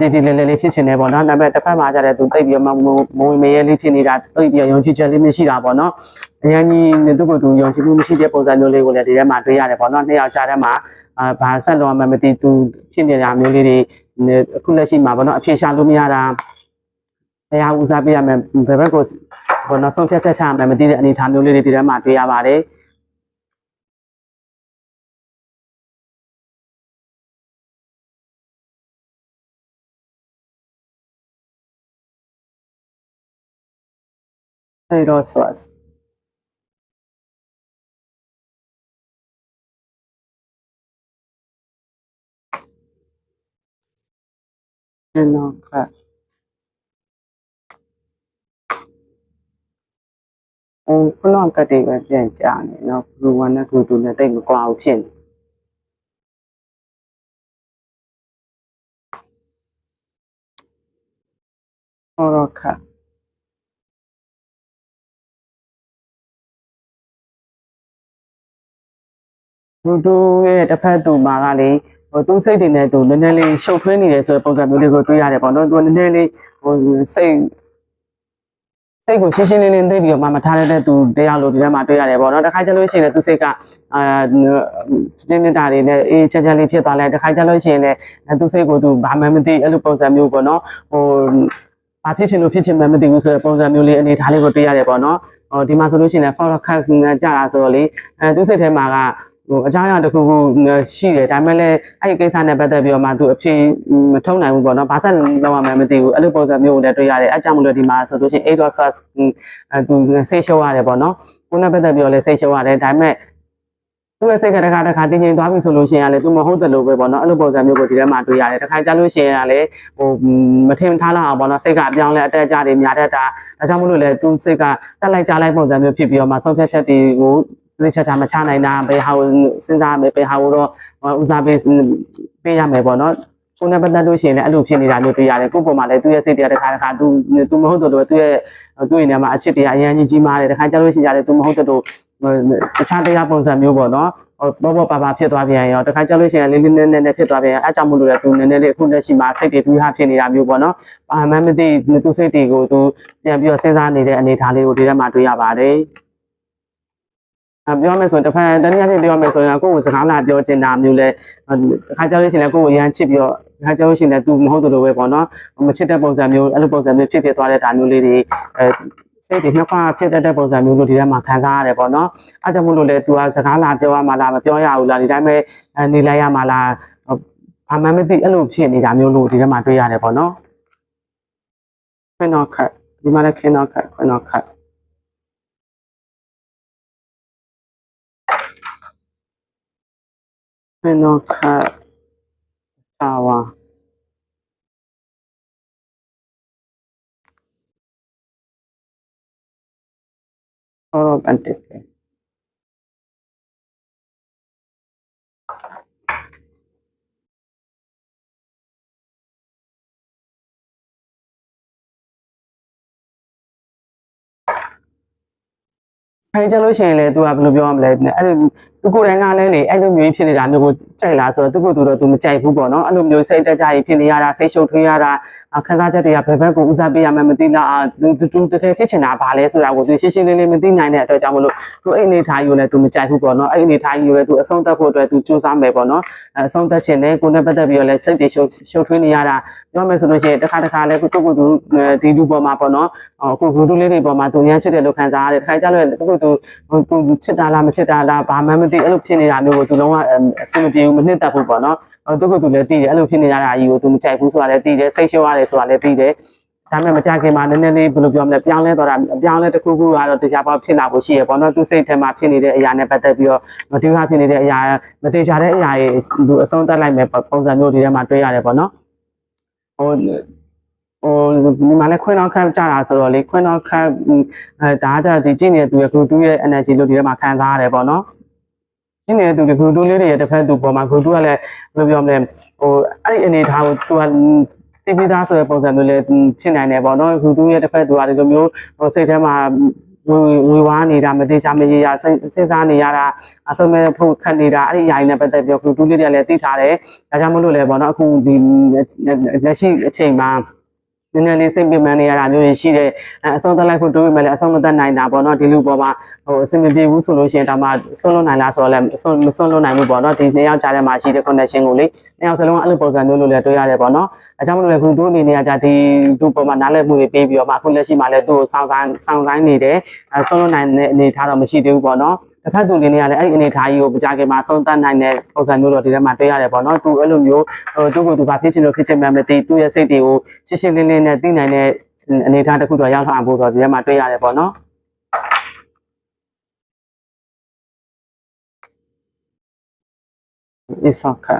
ဒီဒီလေးလေးဖြစ်ချင်တယ်ပေါ့နော်ဒါပေမဲ့တစ်ဖက်မှာကြတဲ့သူတိတ်ပြီးတော့မဝင်မရဲလေးဖြစ်နေတာတိတ်ပြီးတော့ယုံကြည်ချက်လေးမရှိတာပေါ့နော်အရင်ကြီးနေသူ့ကိုယ်သူယုံကြည်မှုမရှိတဲ့ပုံစံမျိုးလေးကိုလည်းဒီထဲမှာတွေ့ရတယ်ပေါ့နော်နှစ်ယောက်ကြားထဲမှာအာဘာဆက်လုံးမှမသိသူဖြစ်နေတာမျိုးလေးတွေအခုလက်ရှိမှာပေါ့နော်အဖြေရှာလို့မရတာတရားဦးစားပေးရမယ်ဘယ်ဘက်ကိုဘောနော်ဆုံးဖြတ်ချက်ချရမယ်မသိတဲ့အနေအထားမျိုးလေးတွေဒီထဲမှာတွေ့ရပါတယ် aerospace and nuclear. ông cứ lo cái tiền về tiền trả này nó luôn anh nó tụi tụi nó tiền qua ốc xin Oroka. ဘလူးတူနဲ့တိတ်မကွာဘူးဖြစ်နေဟောတော့ခါဘလူးတူရဲ့တစ်ဖက်သူမှာကလေဟိုသူစိတ်တွေနဲ့သူနည်းနည်းလေးရှုပ်ထွေးနေတယ်ဆိုတဲ့ပုံစံမျိုးလေးကိုတွေ့ရတယ်ပေါ့နော်သူနည်းနည်းလေးဟိုစိတ်စိတ်ကိုရှင်းရှင်းလင်းလင်းသိပြီးတော့မှမထားတဲ့သူတရားလို့ဒီထဲမှာတွေ့ရတယ်ပေါ့နော်တခါကျလို့ရှိရင်လည်းသူစိတ်ကအာကျင်းနေတာတွေနဲ့အေးချမ်းချမ်းလေးဖြစ်သွားလဲတခါကျလို့ရှိရင်လည်းသူစိတ်ကိုသူဘာမှမသိအဲ့လိုပုံစံမျိုးပေါ့နော်ဟိုဘာဖြစ်ချင်လို့ဖြစ်ချင်မှမသိဘူးဆိုတဲ့ပုံစံမျိုးလေးအနေထားလေးကိုတွေ့ရတယ်ပေါ့နော်ဟိုဒီမှာဆိုလို့ရှိရင်လည်း forecast နဲ့ကြာတာဆိုတော့လေအဲသူစိတ်ထဲမှာက ဟိုအကြောင်းအရာတစ်ခုခုရှိတယ်ဒါပေမဲ့လည်းအဲ့ဒီကိစ္စနဲ့ပတ်သက်ပြီးတော့မှသူအဖြေမထုတ်နိုင်ဘူးပေါ့နော်ဘာဆက်လောက်ရမှန်းမသိဘူးအဲ့လိုပုံစံမျိုးကိုလည်းတွေ့ရတယ်အဲ့ကြောင့်မလို့ဒီမှာဆိုလို့ရှိရင်8 source သူစိတ်ရှုပ်ရတယ်ပေါ့နော်ကိုယ်နဲ့ပတ်သက်ပြီးတော့လည်းစိတ်ရှုပ်ရတယ်ဒါပေမဲ့သူ့ရဲ့စိတ်ကတခါတခါတင်းငိမ်သွားပြီဆိုလို့ရှိရင်လည်းသူမဟုတ်တယ်လို့ပဲပေါ့နော်အဲ့လိုပုံစံမျိုးကိုဒီထဲမှာတွေ့ရတယ်တခါကြလို့ရှိရင်လည်းဟိုမထင်ထားလောက်အောင်ပေါ့နော်စိတ်ကအပြောင်းလဲအတက်အကျတွေများတတ်တာဒါကြောင့်မလို့လည်းသူစိတ်ကတက်လိုက်ကြလိုက်ပုံစံမျိုးဖြစ်ပြီးတော့မှဆုံးဖြတ်ချက်တွေကို သိချာချာမချနိုင်တာဘယ်ဟာကိုစဉ်းစားမယ်ဘယ်ဟာကိုတော့ဦးစားပေးပေးရမယ်ပေါ့နော်ကိုယ်နဲ့ပတ်သက်လို့ရှိရင်လည်းအဲ့လိုဖြစ်နေတာမျိုးတွေ့ရတယ်ကိုယ့်ပုံမှာလည်းသူ့ရဲ့စိတ်တရားတစ်ခါတစ်ခါသူသူမဟုတ်တော့လို့သူ့ရဲ့သူ့ရဲ့နေရာမှာအချစ်တရားအရင်ကြီးကြီးမားတယ်တစ်ခါကြလို့ရှိရင်လည်းသူမဟုတ်တော့တခြားတရားပုံစံမျိုးပေါ့နော်ဘောဘောပါပါဖြစ်သွားပြန်ရောတခါကြလို့ရှိရင်လေးလေးနက်နက်နဲ့ဖြစ်သွားပြန်အဲကြောင့်မလို့လည်းသူနည်းနည်းလေးအခုလက်ရှိမှာစိတ်တွေပြီးဟာဖြစ်နေတာမျိုးပေါ့နော်အာမမသိသူစိတ်တွေကိုသူပြန်ပြီးတော့စဉ်းစားနေတဲ့အနေအထားလေးကိုဒီထဲမှာတွေ့ရပါတယ်အ ပြောမယ်ဆိုရင်တစ်ဖက်တနည်းအားဖြင့်ပြောမယ်ဆိုရင်ကိုယ့်ကိုစကားလာပြောချင်တာမျိုးလဲတစ်ခါကြောက်လို့ရှိရင်လည်းကိုယ့်ကိုရမ်းချစ်ပြီးတော့တစ်ခါကြောက်လို့ရှိရင်လည်း तू မဟုတ်တယ်လို့ပဲပေါ့နော်မချစ်တဲ့ပုံစံမျိုးအဲ့လိုပုံစံမျိုးဖြစ်ဖြစ်သွားတဲ့ဒါမျိုးလေးတွေအဲစိတ်တွေနှစ်ခွဖြစ်တတ်တဲ့ပုံစံမျိုးလို့ဒီထဲမှာခံစားရတယ်ပေါ့နော်အဲကြောင့်မို့လို့လေ तू ကစကားလာပြောရမှာလားမပြောရဘူးလားဒီတိုင်းပဲနေလိုက်ရမှာလားဘာမှမသိအဲ့လိုဖြစ်နေတာမျိုးလို့ဒီထဲမှာတွေ့ရတယ်ပေါ့နော်ခွင်းတော့ခတ်ဒီမှာလည်းခင်းတော့ခတ်ခွင်းတော့ခတ် ခွင်းတော့ခတ်သာဝါ Oh, fantastic. ။အဲကြလို့ရှိရင်လေ तू ကဘယ်လိုပြောရမလဲအဲ့လို သူကိုယ်တိုင်ကလည်းလေအဲ့လိုမျိုးဖြစ်နေတာမျိုးကိုကြိုက်လားဆိုတော့သူကိုယ်သူတော့သူမကြိုက်ဘူးပေါ့နော်အဲ့လိုမျိုးစိတ်တက်ကြရင်ဖြစ်နေရတာစိတ်ရှုပ်ထွေးရတာခံစားချက်တွေကဘယ်ဘက်ကိုဦးစားပေးရမှမသိလားသူသူတကယ်ဖြစ်ချင်တာဘာလဲဆိုတာကိုသူရှင်းရှင်းလင်းလင်းမသိနိုင်တဲ့အတွက်ကြောင့်မလို့သူအဲ့နေထားယူလဲသူမကြိုက်ဘူးပေါ့နော်အဲ့နေထားယူလဲသူအဆုံးသတ်ဖို့အတွက်သူစူးစမ်းမယ်ပေါ့နော်အဆုံးသတ်ခြင်းနဲ့ကိုယ်နဲ့ပတ်သက်ပြီးတော့လဲစိတ်တွေရှုပ်ရှုပ်ထွေးနေရတာပြောမယ်ဆိုလို့ရှိရင်တစ်ခါတစ်ခါလဲကိုယ်ကိုယ်သူဒီလူပေါ်မှာပေါ့နော်ကိုယ်ကိုယ်သူလေးတွေပေါ်မှာသူညံ့ချစ်တယ်လို့ခံစားရတယ်တစ်ခါကြလို့ကိုယ်ကိုယ်သူချစ်တာလားမချစ်တာလားဘာမှမသိအဲ့လိုဖြစ်နေတာမျိုးကိုသူလုံးဝအဆင်မပြေဘူးမနှစ်သက်ဘူးပေါ့နော်သူကသူလည်းသိတယ်အဲ့လိုဖြစ်နေရတာအကြီးကိုသူမကြိုက်ဘူးဆိုတာလည်းသိတယ်စိတ်ရှုပ်ရတယ်ဆိုတာလည်းသိတယ်ဒါပေမဲ့မကြခင်မှာနည်းနည်းလေးဘယ်လိုပြောမလဲပြောင်းလဲသွားတာပြောင်းလဲတစ်ခုခုကတော့တရားပေါက်ဖြစ်လာဖို့ရှိရပေါ့နော်သူစိတ်ထဲမှာဖြစ်နေတဲ့အရာနဲ့ပတ်သက်ပြီးတော့မတိကျဖြစ်နေတဲ့အရာမတိကျတဲ့အရာတွေသူအဆုံးသတ်လိုက်မယ်ပုံစံမျိုးဒီထဲမှာတွေ့ရတယ်ပေါ့နော်ဟိုဟိုဒီမှာလည်းခွင်းတော့ခတ်ကြတာဆိုတော့လေခွင်းတော့ခတ်အဲဒါကကြဒီကြည့်နေတဲ့သူရဲ့ group 2ရဲ့ energy လို့ဒီထဲမှာခံစားရတယ်ပေါ့နော် ရှင်းနေတဲ့သူက group 2လေးတွေရဲ့တစ်ဖက်သူပေါ်မှာ group 2ကလည်းဘယ်လိုပြောမလဲဟိုအဲ့ဒီအနေထားကိုသူကတိပိသားဆိုတဲ့ပုံစံမျိုးလေးဖြစ်နိုင်တယ်ပေါ့နော် group 2ရဲ့တစ်ဖက်သူကဒီလိုမျိုးဟိုစိတ်ထဲမှာဝေဝေဝါနေတာမသေးချာမရေရစိတ်စဉ်းစားနေရတာအဆုံးမဲ့ဖို့ခတ်နေတာအဲ့ဒီအရာတွေနဲ့ပတ်သက်ပြီး group 2လေးတွေကလည်းသိထားတယ်ဒါကြောင့်မလို့လေပေါ့နော်အခုဒီလက်ရှိအချိန်မှာန ည်းနည်းလေးစိတ်ပြမနေရတာမျိုးတွေရှိတယ်အဆုံးသက်လိုက်ဖို့တိုးပြမယ်လေအဆုံးမသက်နိုင်တာပေါ့နော်ဒီလူပေါ်မှာဟိုအဆင်မပြေဘူးဆိုလို့ရှိရင်ဒါမှဆုံးလွတ်နိုင်လားဆိုတော့လည်းမဆုံးမဆုံးလွတ်နိုင်ဘူးပေါ့နော်ဒီနှစ်ယောက်ကြားထဲမှာရှိတဲ့ connection ကိုလေနှစ်ယောက်စလုံးအဲ့လိုပုံစံမျိုးလိုလည်းတွေ့ရတယ်ပေါ့နော်အကြောင်းမလို့လည်းခုတို့အနေနဲ့ကဒီသူ့ပေါ်မှာနားလည်မှုတွေပေးပြီးတော့မှအခုလက်ရှိမှာလည်းသူ့ကိုစောင့်ဆိုင်စောင့်ဆိုင်နေတယ်အဆုံးလွတ်နိုင်တဲ့အနေထားတော့မရှိသေးဘူးပေါ့နော် တစ်ဖက်သူတွေနေရလဲအဲ့ဒီအနေထားကြီးကိုပကြခင်မှာဆုံးသတ်နိုင်တဲ့ပုံစံမျိုးတော့ဒီထဲမှာတွေ့ရတယ်ပေါ့နော်သူအဲ့လိုမျိုးဟိုသူ့ကိုသူဘာဖြစ်ချင်လို့ဖြစ်ချင်မှမသိသူ့ရဲ့စိတ်တွေကိုရှင်းရှင်းလင်းလင်းနဲ့သိနိုင်တဲ့အနေထားတစ်ခုတော့ရောက်လာဖို့ဆိုတော့ဒီထဲမှာတွေ့ရတယ်ပေါ့နော်အစ်ဆောက်ခါ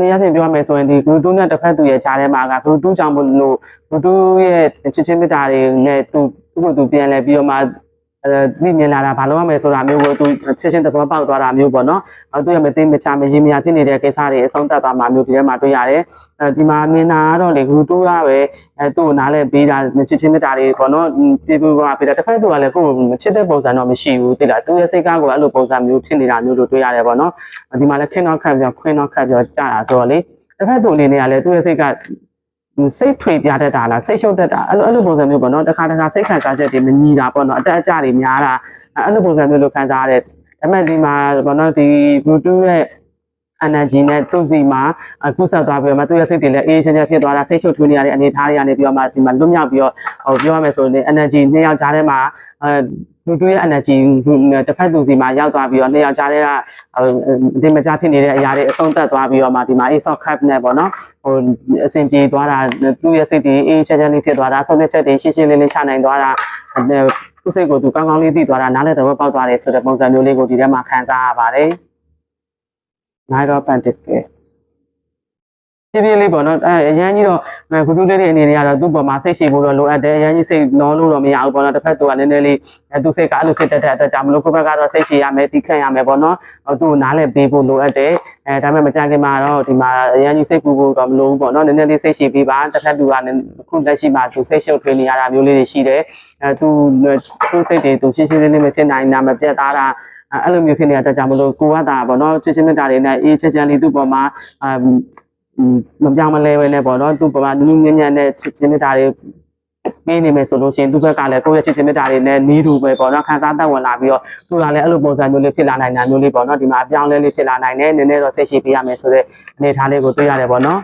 နေရာချင်းပြောမယ်ဆိုရင်ဒီ group 2နဲ့တစ်ဖက်သူရဲ့ဂျားထဲမှာက group 2ကြောင့်မလို့ group 2ရဲ့ချစ်ချင်းမြတ်တာတွေနဲ့သူ သူ့ကိုသူပြန်လဲပြီးတော့မှအဲသိမြင်လာတာဘာလို့ရမယ်ဆိုတာမျိုးကိုသူချစ်ချင်းသဘောပေါက်သွားတာမျိုးပေါ့နော်အဲသူရမသိမချမရေမရဖြစ်နေတဲ့ကိစ္စတွေအဆုံးသတ်သွားမှာမျိုးဒီထဲမှာတွေ့ရတယ်အဲဒီမှာမြင်တာကတော့လေ group 2ကပဲအဲသူ့ကိုနားလဲပေးတာချစ်ချင်းမြတ်တာတွေပေါ့နော်ပြေပြေပါပေးတာတစ်ဖက်သူကလည်းကိုယ်မချစ်တဲ့ပုံစံတော့မရှိဘူးသိလားသူရဲ့စိတ်ကားကိုအဲ့လိုပုံစံမျိုးဖြစ်နေတာမျိုးတို့တွေ့ရတယ်ပေါ့နော်ဒီမှာလည်းခင်းတော့ခတ်ပြောခွင်းတော့ခတ်ပြောကြာတာဆိုတော့လေတစ်ဖက်သူအနေနဲ့ကလည်းသူ့ရဲ့စိတ်က စိတ်ထွေပြတတ်တာလားစိတ်ရှုပ်တတ်တာအဲ့လိုအဲ့လိုပုံစံမျိုးပေါ့နော်တစ်ခါတစ်ခါစိတ်ခံစားချက်တွေမညီတာပေါ့နော်အတက်အကျတွေများတာအဲ့လိုပုံစံမျိုးလိုခံစားရတယ်ဒါပေမဲ့ဒီမှာပေါ့နော်ဒီ Bluetooth ရဲ့ energy နဲ့သူ့စီမှာကုဆက်သွားပြီးတော့မှသူ့ရဲ့စိတ်တွေလည်းအေးချမ်းချမ်းဖြစ်သွားတာစိတ်ရှုပ်ထွေးနေရတဲ့အနေအထားတွေကနေပြီးတော့မှဒီမှာလွတ်မြောက်ပြီးတော့ဟိုပြောရမယ်ဆိုရင် energy နှစ်ယောက်ကြားထဲမှာ အဲ Bluetooth ရဲ့ energy တစ်ဖက်သူစီမှာရောက်သွားပြီးတော့နှစ်ယောက်ကြားထဲကဒီမကြဖြစ်နေတဲ့အရာတွေအဆုံးသတ်သွားပြီးတော့မှဒီမှာ ace of cup နဲ့ပေါ့နော်ဟိုအဆင်ပြေသွားတာသူ့ရဲ့စိတ်တွေအေးချမ်းချမ်းလေးဖြစ်သွားတာဆုံးဖြတ်ချက်တွေရှင်းရှင်းလင်းလင်းချနိုင်သွားတာသူ့စိတ်ကိုသူကောင်းကောင်းလေးသိသွားတာနားလည်းသဘောပေါက်သွားတယ်ဆိုတဲ့ပုံစံမျိုးလေးကိုဒီထဲမှာခံစားရပါတယ်နိုင်တော့ ပန်တစ်ကဲပြပြလေးပေါ့နော်အဲအရန်ကြီးတော့ဂုတုလေးတွေအနေနဲ့ကတော့သူ့ပေါ်မှာစိတ်ရှိဖို့တော့လိုအပ်တယ်အရန်ကြီးစိတ်နောလို့တော့မရဘူးပေါ့နော်တစ်ဖက်သူကနည်းနည်းလေးသူစိတ်ကအဲ့လိုဖြစ်တတ်တဲ့အတွက်ကြောင့်မလို့ကိုယ့်ဘက်ကတော့စိတ်ရှိရမယ်တိခတ်ရမယ်ပေါ့နော်သူ့ကိုနားလည်ပေးဖို့လိုအပ်တယ်အဲဒါပေမဲ့မကြခင်မှာတော့ဒီမှာအရန်ကြီးစိတ်ပူဖို့တော့မလိုဘူးပေါ့နော်နည်းနည်းလေးစိတ်ရှိပေးပါတစ်ဖက်သူကခုလက်ရှိမှာသူစိတ်ရှုပ်ထွေးနေရတာမျိုးလေးတွေရှိတယ်အဲသူသူစိတ်တွေသူရှင်းရှင်းလင်းလင်းမဖြစ်နိုင်တာမပြတ်သားတာအဲ့လိုမျိုးဖြစ်နေတဲ့အတွက်ကြောင့်မလို့ကိုကတာပေါ့နော်ချစ်ချင်းမြတ်တာတွေနဲ့အေးချမ်းချမ်းလေးသူ့ပေါ်မှာအ မ်မပြောင်းမလဲပဲနဲ့ပေါ့နော်သူ့ပေါ်မှာနူးနူးညံ့ညံ့နဲ့ချစ်ချင်းမြတ်တာတွေပေးနေမယ်ဆိုလို့ရှိရင်သူ့ဘက်ကလည်းကိုယ့်ရဲ့ချစ်ချင်းမြတ်တာတွေနဲ့နီးတူပဲပေါ့နော်ခံစားတတ်ဝင်လာပြီးတော့သူကလည်းအဲ့လိုပုံစံမျိုးလေးဖြစ်လာနိုင်တာမျိုးလေးပေါ့နော်ဒီမှာအပြောင်းလဲလေးဖြစ်လာနိုင်တယ်နည်းနည်းတော့စိတ်ရှိပေးရမယ်ဆိုတဲ့အနေအထားလေးကိုတွေ့ရတယ်ပေါ့နော်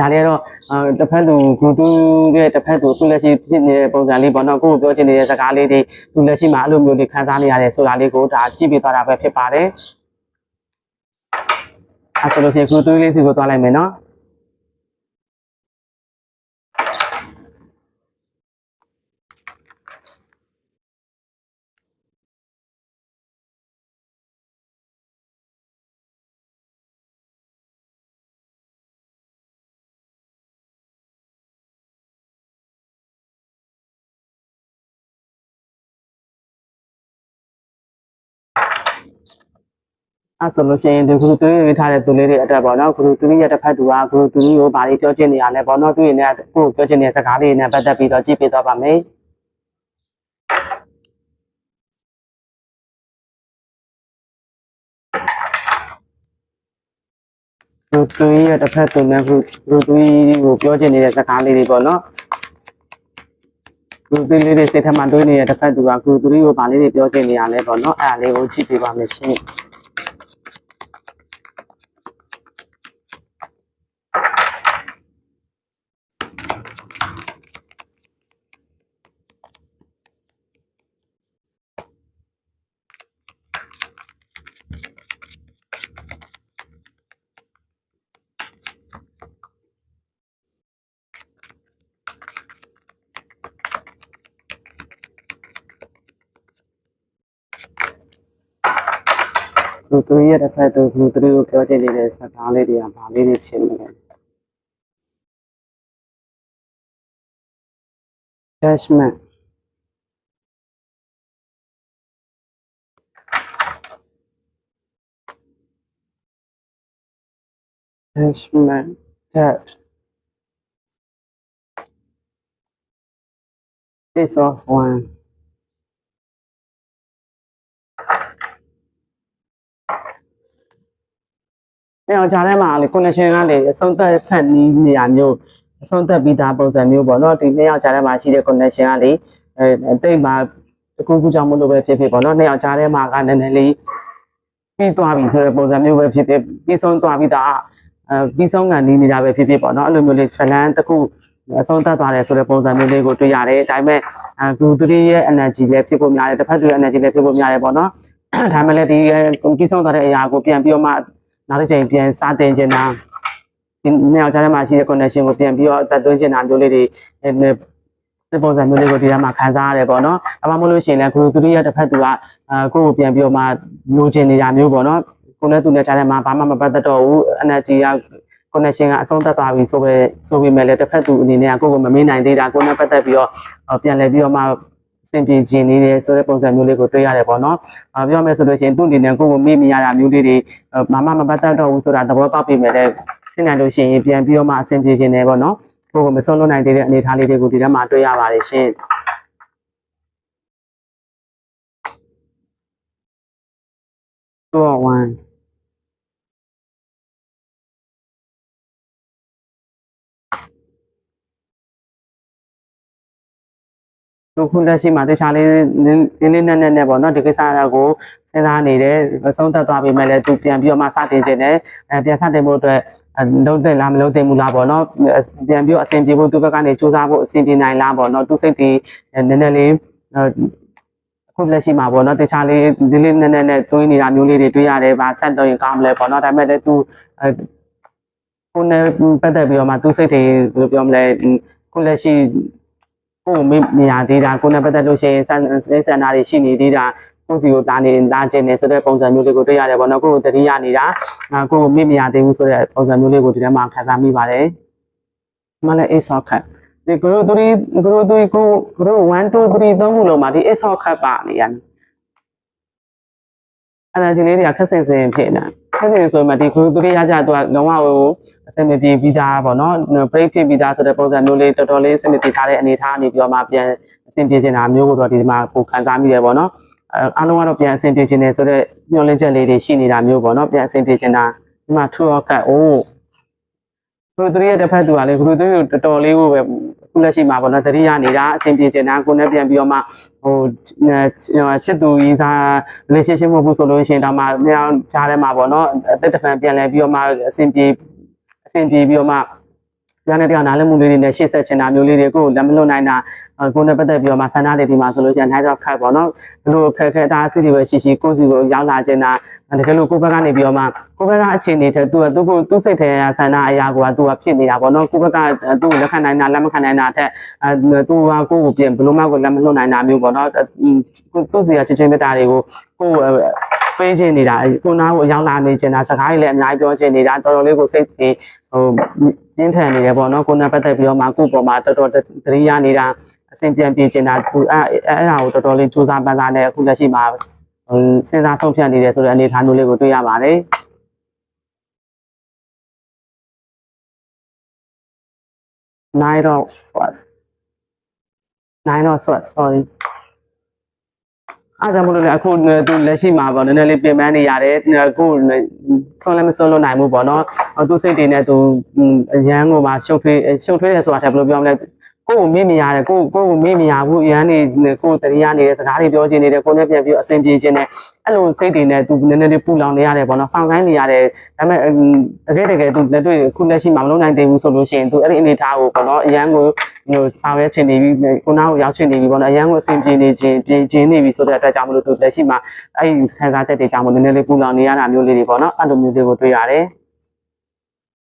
ဒါလေးကတော့အဲတစ်ဖက်သူဂရုတူရဲ့တစ်ဖက်သူသူလက်ရှိဖြစ်နေတဲ့ပုံစံလေးပေါ့နော်ကိုယ်ကိုပြောချင်နေတဲ့စကားလေးတွေသူလက်ရှိမှာအဲ့လိုမျိုးတွေခံစားနေရတယ်ဆိုတာလေးကိုဒါကြည့်ပြသွားတာပဲဖြစ်ပါတယ် အဲဆိုလို့ရှိရင်ဂရုတူလေးစီကိုသွားလိုက်မယ်နော် အဲဆိုလို့ရှိရင်ဒီဂရုတူရေးထားတဲ့သူလေးတွေအတွက်ပေါ့နော်ဂရုတူရဲ့တစ်ဖက်သူကဂရုတူကိုဘာလေးပြောချင်နေရလဲပေါ့နော်သူရင်းနဲ့ကိုယ်ပြောချင်တဲ့စကားလေးနဲ့ပတ်သက်ပြီးတော့ကြည့်ပြသွားပါမယ်ဂရုတူရဲ့တစ်ဖက်သူနဲ့ဂရုဂရုတူကိုပြောချင်နေတဲ့စကားလေးတွေပေါ့နော်ဂရုတူလေးတွေစိတ်ထမှတွေးနေတဲ့တစ်ဖက်သူကဂရုတူကိုဘာလေးတွေပြောချင်နေရလဲပေါ့နော်အဲ့ဒါလေးကိုကြည့်ပြပါမယ်ရှင် သူကိုပြောချင်နေတဲ့စကားလေးတွေကဘာလေးတွေဖြစ်နေလဲ judgment judgment that this was one အဲအောင်ကြားထဲမှာလေ connection ကလေအဆုံးသက်ဖက်နီးနေရမျိုးအဆုံးသက်ပြီးသားပုံစံမျိုးပေါ့နော်ဒီနှစ်ယောက်ကြားထဲမှာရှိတဲ့ connection ကလေအဲတိတ်မှာတကူကူကြောင့်မလို့ပဲဖြစ်ဖြစ်ပေါ့နော်နှစ်ယောက်ကြားထဲမှာကနည်းနည်းလေးပြီးသွားပြီဆိုတဲ့ပုံစံမျိုးပဲဖြစ်ဖြစ်ပြီးဆုံးသွားပြီးသားအဲပြီးဆုံးကန်နေနေတာပဲဖြစ်ဖြစ်ပေါ့နော်အဲ့လိုမျိုးလေးဇလန်းတစ်ခုအဆုံးသက်သွားတယ်ဆိုတဲ့ပုံစံမျိုးလေးကိုတွေ့ရတယ်ဒါပေမဲ့အဲဂူသူရဲ့ energy လည်းဖြစ်ဖို့များတယ်တစ်ဖက်သူရဲ့ energy လည်းဖြစ်ဖို့များတယ်ပေါ့နော်ဒါမှလည်းဒီပြီးဆုံးသွားတဲ့အရာကိုပြန်ပြီးတော့မှ နောက်တစ်ချိန်ပြန်စတင်ချင်တာဒီနေ့အောင်ကြားထဲမှာရှိတဲ့ connection ကိုပြန်ပြီးတော့အသက်သွင်းချင်တာမျိုးလေးတွေဒီပုံစံမျိုးလေးကိုဒီထဲမှာခံစားရတယ်ပေါ့နော်။အမှမလို့ရှိရင်လည်း group 3ရဲ့တစ်ဖက်သူကအာကိုယ့်ကိုပြန်ပြီးတော့မှလိုချင်နေတာမျိုးပေါ့နော်။ကိုယ်နဲ့သူနဲ့ကြားထဲမှာဘာမှမပတ်သက်တော့ဘူး energy က connection ကအဆုံးသတ်သွားပြီဆိုပဲဆိုပေမဲ့လည်းတစ်ဖက်သူအနေနဲ့ကကိုယ့်ကိုမမေ့နိုင်သေးတာကိုယ်နဲ့ပတ်သက်ပြီးတော့ပြန်လည်ပြီးတော့မှ စင်ပြေခြင်းနေတယ်ဆိုတဲ့ပုံစံမျိုးလေးကိုတွေ့ရတယ်ပေါ့နော်။အာပြောမယ်ဆိုလို့ရှိရင်သူ့အနေနဲ့ကိုယ့်ကိုမေ့မိရတာမျိုးလေးတွေမမမပတ်သက်တော့ဘူးဆိုတာသဘောပေါက်ပြီမဲ့လည်းဖြစ်နိုင်လို့ရှိရင်ပြန်ပြီးတော့မှအဆင်ပြေခြင်းတယ်ပေါ့နော်။ကိုယ့်ကိုမဆုံးလွတ်နိုင်သေးတဲ့အနေအထားလေးတွေကိုဒီထဲမှာတွေ့ရပါတယ်ရှင်။တော့1 ခုလက်ရှိမှာတခြားလေးလေးလေးနက်နက်နဲ့ပေါ့နော်ဒီကိစ္စကိုစဉ်းစားနေတယ်ဆုံးသက်သွားပြီမဲ့လည်းသူပြန်ပြီးတော့မှစတင်ခြင်းနဲ့အဲပြန်စတင်ဖို့အတွက်လုံးတဲ့လားမလုံးတဲ့မူလားပေါ့နော်ပြန်ပြီးတော့အဆင်ပြေဖို့သူဘက်ကနေစူးစမ်းဖို့အဆင်ပြေနိုင်လားပေါ့နော်သူစိတ်တွေနည်းနည်းလေးအခုလက်ရှိမှာပေါ့နော်တခြားလေးလေးလေးနက်နက်နဲ့တွင်းနေတာမျိုးလေးတွေတွေ့ရတယ်ဗာဆက်တော့ရင်ကောင်းမလဲပေါ့နော်ဒါပေမဲ့လည်းသူကိုယ်နဲ့ပတ်သက်ပြီးတော့မှသူစိတ်တွေဘယ်လိုပြောမလဲခုလက်ရှိ ကိုယ်မေ့နေရသေးတာကိုယ်နဲ့ပတ်သက်လို့ရှိရင်စံစံနာတွေရှိနေသေးတာကိုယ်စီကိုလာနေလာခြင်းနေဆိုတဲ့ပုံစံမျိုးလေးကိုတွေ့ရတယ်ပေါ့နော်ကိုယ်ကိုတတိယနေတာကိုယ်ကိုမေ့မရသေးဘူးဆိုတဲ့ပုံစံမျိုးလေးကိုဒီထဲမှာခံစားမိပါတယ်။မလည်း ace of cup ဒီ group 3 group 3ကို group 1 2 3သုံးခုလုံးမှာဒီ ace of cup ပါနေရတယ်။ အဲ့ဒါဒီလေးတွေကခက်ဆင်ဆင်ဖြစ်နေတာ။ခက်ဆင်ဆိုမှဒီ group 3ရကြတော့လုံးဝဟိုအဆင်မပြေပြီးသားပေါ့နော် break ဖြစ်ပြီးသားဆိုတဲ့ပုံစံမျိုးလေးတော်တော်လေးအဆင်မပြေထားတဲ့အနေအထားနေပြီးတော့မှပြန်အဆင်ပြေနေတာမျိုးကိုတော့ဒီမှာကိုခံစားမိတယ်ပေါ့နော်အဲအားလုံးကတော့ပြန်အဆင်ပြေခြင်းနဲ့ဆိုတော့ညှော်လင့်ချက်လေးတွေရှိနေတာမျိုးပေါ့နော်ပြန်အဆင်ပြေခြင်းတာဒီမှာ true or cut အိုးသူတို့ရဲ့တစ်ဖက်သူကလေသူတို့တော်တော်လေးကိုပဲ ခုလက်ရှိမှာပေါ့နော်တတိယနေတာအဆင်ပြေခြင်းတာကိုနဲ့ပြန်ပြီးတော့မှဟိုချစ်သူရင်းစား relationship မဟုတ်ဘူးဆိုလို့ရှိရင်ဒါမှမြောင်ကြားထဲမှာပေါ့နော်အသက်တဖန်ပြန်လဲပြီးတော့မှအဆင်ပြေအဆင်ပြေပြီးတော့မှ ရတဲ့တရားနားလည်မှုလေးတွေနဲ့ရှေ့ဆက်ချင်တာမျိုးလေးတွေကိုလက်မလွတ်နိုင်တာကိုယ်နဲ့ပတ်သက်ပြီးတော့မှဆန္ဒတွေဒီမှာဆိုလို့ရှိရင် night of cut ပေါ့နော်ဘလို့ခက်ခဲတာအစီအစီပဲရှိရှိကိုယ့်စီကိုရောက်လာချင်တာတကယ်လို့ကိုယ့်ဘက်ကနေပြီးတော့မှကိုယ့်ဘက်ကအခြေအနေတဲ့သူကသူ့ကိုသူ့စိတ်ထဲရဆန္ဒအရာကိုကသူကဖြစ်နေတာပေါ့နော်ကိုယ့်ဘက်ကသူ့ကိုလက်ခံနိုင်တာလက်မခံနိုင်တာတဲ့အဲသူကကိုယ့်ကိုပြင်ဘလို့မှကိုလက်မလွတ်နိုင်တာမျိုးပေါ့နော်သူ့စီကချင်းချင်းမြတ်တာတွေကိုကိုယ်ပေးချင်နေတာကိုနားကိုရောက်လာနေချင်တာစကားတွေလည်းအများကြီးပြောချင်နေတာတော်တော်လေးကိုစိတ်ကြီးဟို ပြင်းထန်နေတယ်ပေါ့နော်ကိုနားပတ်သက်ပြီးတော့မှကိုယ့်ပေါ်မှာတော်တော်သတိရနေတာအဆင်ပြေပြေချင်တာသူအဲအဲ့ဒါကိုတော်တော်လေးစူးစမ်းပန်းစားနေအခုလက်ရှိမှာဟိုစဉ်းစားဆုံးဖြတ်နေတယ်ဆိုတဲ့အနေအထားမျိုးလေးကိုတွေ့ရပါတယ်9 of swords 9 of swords sorry အားကြောင့်မလို့လေအခုသူလက်ရှိမှာပေါ့နည်းနည်းလေးပြင်ပန်းနေရတယ်ကိုဆွန်းလည်းမဆွန်းလို့နိုင်ဘူးပေါ့နော်သူစိတ်တွေနဲ့သူအရန်ကိုမှရှုပ်ထွေးရှုပ်ထွေးတယ်ဆိုတာထက်ဘယ်လိုပြောမလဲ ကိုကိုမေ့မရတယ်ကိုကိုကိုမေ့မရဘူးအရန်နေကိုတရိယာနေတဲ့စကားတွေပြောချင်နေတယ်ကိုနဲ့ပြန်ပြီးအဆင်ပြေခြင်းနဲ့အဲ့လိုစိတ်တွေနဲ့သူနည်းနည်းလေးပူလောင်နေရတယ်ပေါ့နော်ဖောင်ကိုင်းနေရတယ်ဒါပေမဲ့တကယ်တကယ်သူလက်တွေ့ခုလက်ရှိမှာမလုပ်နိုင်သေးဘူးဆိုလို့ရှိရင်သူအဲ့ဒီအနေထားကိုပေါ့နော်အရန်ကိုဟိုဆောင်ရွက်ချင်နေပြီကိုနာကိုရောက်ချင်နေပြီပေါ့နော်အရန်ကိုအဆင်ပြေနေခြင်းပြင်ခြင်းနေပြီဆိုတဲ့အတွက်ကြောင့်မလို့သူလက်ရှိမှာအဲ့ဒီခံစားချက်တွေကြောင့်မလို့နည်းနည်းလေးပူလောင်နေရတာမျိုးလေးတွေပေါ့နော်အဲ့လိုမျိုးတွေကိုတွေ့ရတယ်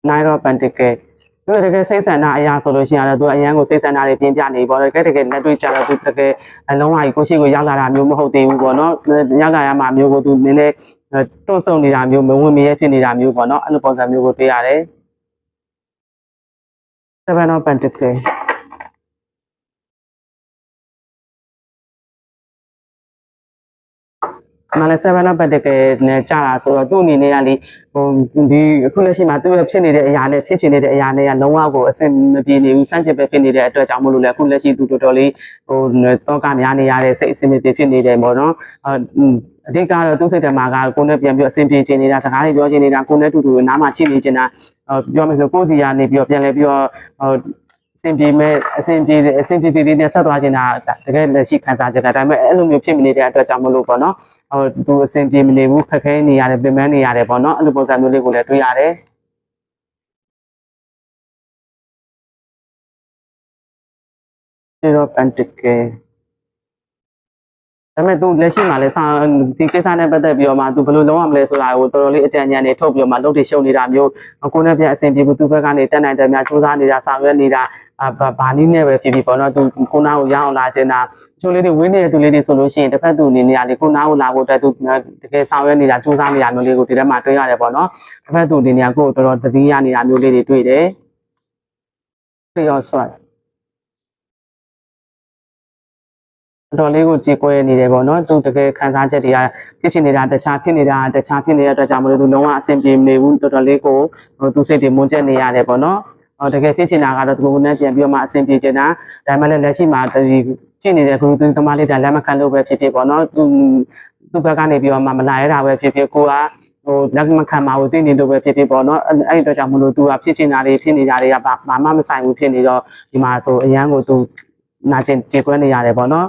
Nine of Pentacles သူတကယ်စိတ်ဆန္ဒအရာဆိုလို့ရှိရင်တော့သူအရန်ကိုစိတ်ဆန္ဒတွေပြင်းပြနေပေါ့တကယ်တကယ်လက်တွေ့ကြတော့သူတကယ်အလုံးဝကြီးကိုရှိကိုရောက်လာတာမျိုးမဟုတ်သေးဘူးပေါ့နော်ရောက်လာရမှာမျိုးကိုသူနည်းနည်းတွန့်ဆုံနေတာမျိုးမဝင်မရဲဖြစ်နေတာမျိုးပေါ့နော်အဲ့လိုပုံစံမျိုးကိုတွေ့ရတယ် Seven of Pentacles မလည်း7 up တကယ်နဲ့ကြာတာဆိုတော့သူ့အနေနဲ့ကလေဟိုဒီအခုလက်ရှိမှာသူ့ရဲ့ဖြစ်နေတဲ့အရာနဲ့ဖြစ်ချင်နေတဲ့အရာနဲ့ကလုံးဝကိုအဆင်မပြေနေဘူးစမ်းချင်ပဲဖြစ်နေတဲ့အတွက်ကြောင့်မလို့လေအခုလက်ရှိသူတော်တော်လေးဟိုတော့ကများနေရတဲ့စိတ်အဆင်မပြေဖြစ်နေတယ်ပေါ့နော်အဓိကတော့သူ့စိတ်ထဲမှာကကိုယ်နဲ့ပြန်ပြီးအဆင်ပြေချင်နေတာစကားတွေပြောချင်နေတာကိုယ်နဲ့တူတူနားမှာရှိနေချင်တာပြောမယ်ဆိုကိုယ်စီကနေပြီးတော့ပြန်လဲပြီးတော့ဟို အဆင်ပြေမဲ့အဆင်ပြေအဆင်ပြေပြေလေးနဲ့ဆက်သွားခြင်းတာတကယ်လက်ရှိခံစားချက်ကဒါပေမဲ့အဲ့လိုမျိုးဖြစ်မနေတဲ့အတွက်ကြောင့်မလို့ပေါ့နော်ဟိုသူအဆင်ပြေမနေဘူးခက်ခဲနေရတယ်ပြင်ပန်းနေရတယ်ပေါ့နော်အဲ့လိုပုံစံမျိုးလေးကိုလည်းတွေ့ရတယ်ဒီတော့ပန်တကယ် ဒါပေမဲ့သူလက်ရှိမှာလည်းစာဒီကိစ္စနဲ့ပတ်သက်ပြီးတော့မှသူဘယ်လိုလုပ်ရမလဲဆိုတာကိုတော်တော်လေးအကြံဉာဏ်တွေထုတ်ပြီးတော့မှလုပ်တည်ရှုပ်နေတာမျိုးကိုယ်နဲ့ပြန်အဆင်ပြေဘူးသူဘက်ကနေတက်နိုင်တယ်များစူးစမ်းနေတာဆောင်ရွက်နေတာဘာနည်းနဲ့ပဲဖြစ်ဖြစ်ပေါ့နော်သူကိုနာကိုရအောင်လာခြင်းတာချိုးလေးတွေဝင်းနေတဲ့သူလေးတွေဆိုလို့ရှိရင်တစ်ဖက်သူအနေနဲ့လေကိုနာကိုလာဖို့အတွက်သူတကယ်ဆောင်ရွက်နေတာစူးစမ်းနေတာမျိုးလေးကိုဒီထဲမှာတွေ့ရတယ်ပေါ့နော်တစ်ဖက်သူအနေနဲ့ကိုတော်တော်သတိရနေတာမျိုးလေးတွေတွေ့တယ်ပြီးတော့ဆွ အတော်လေးကိုကြေကွဲနေတယ်ပေါ့နော်သူတကယ်ခံစားချက်တွေကဖြစ်ချင်နေတာတခြားဖြစ်နေတာတခြားဖြစ်နေတဲ့အတွက်ကြောင့်မလို့သူလုံးဝအဆင်ပြေမနေဘူးတော်တော်လေးကိုဟိုသူစိတ်တွေမွန်းကျက်နေရတယ်ပေါ့နော်ဟောတကယ်ဖြစ်ချင်တာကတော့သူကနဲ့ပြန်ပြီးတော့မှအဆင်ပြေချင်တာဒါမှလည်းလက်ရှိမှာဒီဖြစ်နေတဲ့ခုသူသမားလေးဒါလက်မခံလို့ပဲဖြစ်ဖြစ်ပေါ့နော်သူသူဘက်ကနေပြီးတော့မှမလာရတာပဲဖြစ်ဖြစ်ကိုကဟိုလက်မခံပါဘူးသိနေလို့ပဲဖြစ်ဖြစ်ပေါ့နော်အဲ့ဒီတော့ကြောင့်မလို့သူကဖြစ်ချင်တာတွေဖြစ်နေတာတွေကဘာမှမဆိုင်ဘူးဖြစ်နေတော့ဒီမှာဆိုအရန်ကိုသူနာကျင်ကြေကွဲနေရတယ်ပေါ့နော်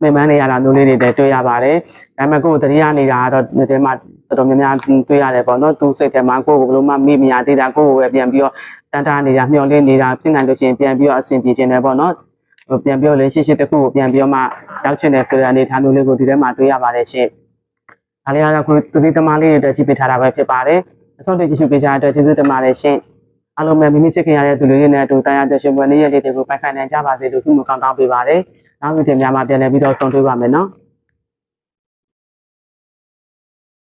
ပင်ပန်းနေရတာမျိုးလေးတွေလည်းတွေ့ရပါတယ်။ဒါပေမဲ့ကိုယ်တတိယနေတာကတော့ဒီမှာတော်တော်များများတွေ့ရတယ်ပေါ့နော်။သူစိတ်ထဲမှာကိုယ်ကိုဘလို့မှမေ့မရသေးတာကိုယ်ကိုပဲပြန်ပြီးတော့တန်တားနေတာမျောလင်းနေတာဖြစ်နိုင်လို့ရှိရင်ပြန်ပြီးတော့အဆင်ပြေခြင်းတယ်ပေါ့နော်။ဟိုပြန်ပြီးတော့လည်းရှိရှိတစ်ခုကိုပြန်ပြီးတော့မှရောက်ချင်တယ်ဆိုတဲ့အနေအထားမျိုးလေးကိုဒီထဲမှာတွေ့ရပါတယ်ရှင်။ဒါလေးကတော့ခုသူဒီသမားလေးတွေအတွက်ကြည့်ပေးထားတာပဲဖြစ်ပါတယ်။အဆုံးထိကြည့်ရှုပေးကြတဲ့အတွက်ကျေးဇူးတင်ပါတယ်ရှင်။အားလုံးပဲမိမိချစ်ခင်ရတဲ့သူတွေနဲ့အတူတရားတဲ့ရှင်ပွဲနေ့ရက်လေးတွေကိုပိုင်ဆိုင်နိုင်ကြပါစေလို့ဆုမကောင်းတောင်းပေးပါတယ်။ နောက်ဗီဒီယိုများမှာပြန်လည်ပြီးတော့ဆုံတွေ့ပါမယ်နော်။